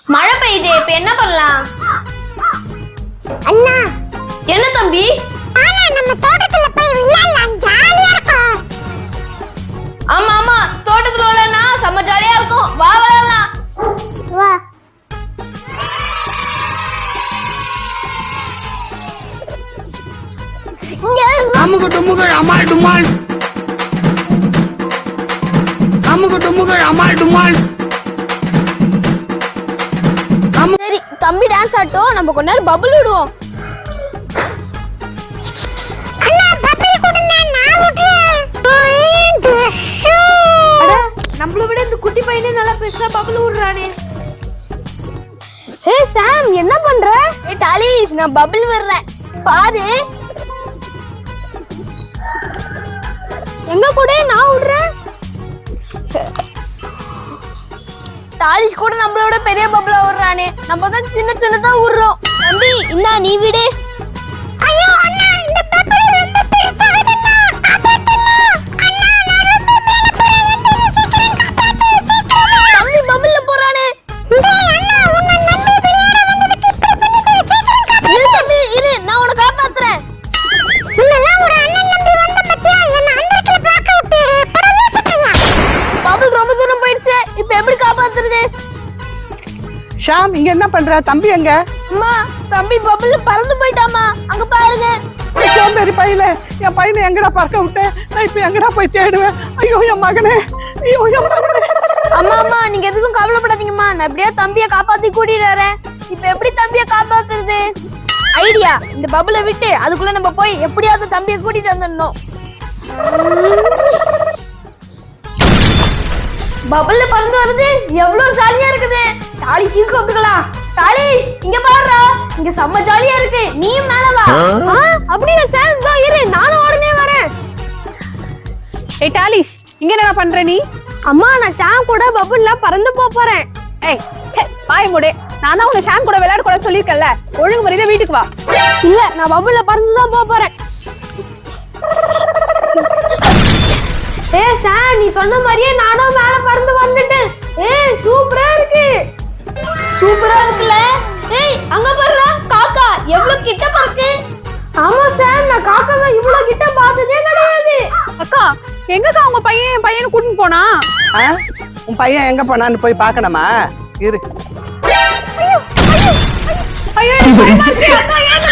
மழை பெய்யுது இப்ப என்ன பண்ணலாம்? அண்ணா. என்ன தம்பி? ஆனா நம்ம தோட்டத்துல போய் விளையாடலாம். ஜாலியா இருக்கும். ஆமா ஆமா. தோட்டத்துல உள்ளனா செம்ம ஜாலியா இருக்கும். வா விளையாடலாம். வா. அமுகு டுமுகள் அமால் டுமால். அமுகு டுமுகள் அமால் டுமால். தம்பி டான்ஸ் ஆட்டும் நம்ம கொஞ்ச நேரம் பபுள் விடுவோம். அண்ணா பப்பிள் கொடுங்க நான் விடுறேன் அட நம்மள விட இந்த குட்டி பையனே நல்லா பெருசா பபுள் விடுறானே. ஹே சாம் என்ன பண்ற? ஏ டாலிஷ் நான் பபுள் விடுறேன். பாரு. எங்க கூட நான் விடுறேன்? தாலிஷ் கூட நம்மளோட பெரிய பபுளா விடுறானே. நம்ம தான் சின்ன சின்னதா விடுறோம். தம்பி இந்தா நீ விடு. ஷாம் இங்க என்ன பண்ற? தம்பி எங்க? அம்மா தம்பி பபுள் பறந்து போயிட்டாமா அங்க பாருங்க. சோம்பேறி பையில என் பையனை எங்கடா பார்க்க விட்டேன்? நான் இப்ப எங்கடா போய் தேடுவேன்? ஐயோ என் மகனே. ஐயோ என் மகனே. அம்மா அம்மா நீங்க எதுக்கும் கவலைப்படாதீங்கம்மா. நான் எப்படியோ தம்பிய காப்பாத்தி கூட்டிட்டு வரேன்? இப்போ எப்படி தம்பிய காப்பாத்துறது? ஐடியா இந்த பபுளை விட்டு அதுக்குள்ள நம்ம போய் எப்படியாவது தம்பிய கூட்டிட்டு வந்துடணும். பபுள்ல பறந்து வருது தாலிஷையும் கூப்பிட்டுக்கலாம் தாலிஷ் இங்க பாருடா. இங்க செம்ம ஜாலியா இருக்கு. நீயும் மேல வா. ஆ, அப்படியா சாம் இதோ இரு நானும் உடனே வரேன். ஏய் டாலிஷ் இங்க என்ன பண்ற நீ? அம்மா நான் ஷாம் கூட பபுள்ல பறந்து போறேன். ஏய் ச்சே பாய் மூடு. நான் தான் உன்னை ஷாம் கூட விளையாட கூட சொல்லியிருக்கேன்ல. ஒழுங்கு முறையில வீட்டுக்கு வா. இல்ல நான் பபுள்ல பறந்து தான் போப் போறேன். ஏ சாம் நீ சொன்ன மாதிரியே நானும் மேல பறந்து வந்துட்டேன். ஏய் சூப்பரா இருக்கு. சூப்பரா இருக்குல்ல. ஏய் அங்க பாருடா காக்கா எவ்வளவு கிட்ட பறக்கு? ஆமா சாம் நான் காக்காவை இவ்வளவு கிட்ட பார்த்ததே கிடையாது. அக்கா எங்கக்கா உங்க பையன் என் பையனை கூட்டிட்டு போனா? உன் பையன் எங்க போனான்னு போய் பார்க்கணுமா? இரு. ஐயோ எனக்கு பயமா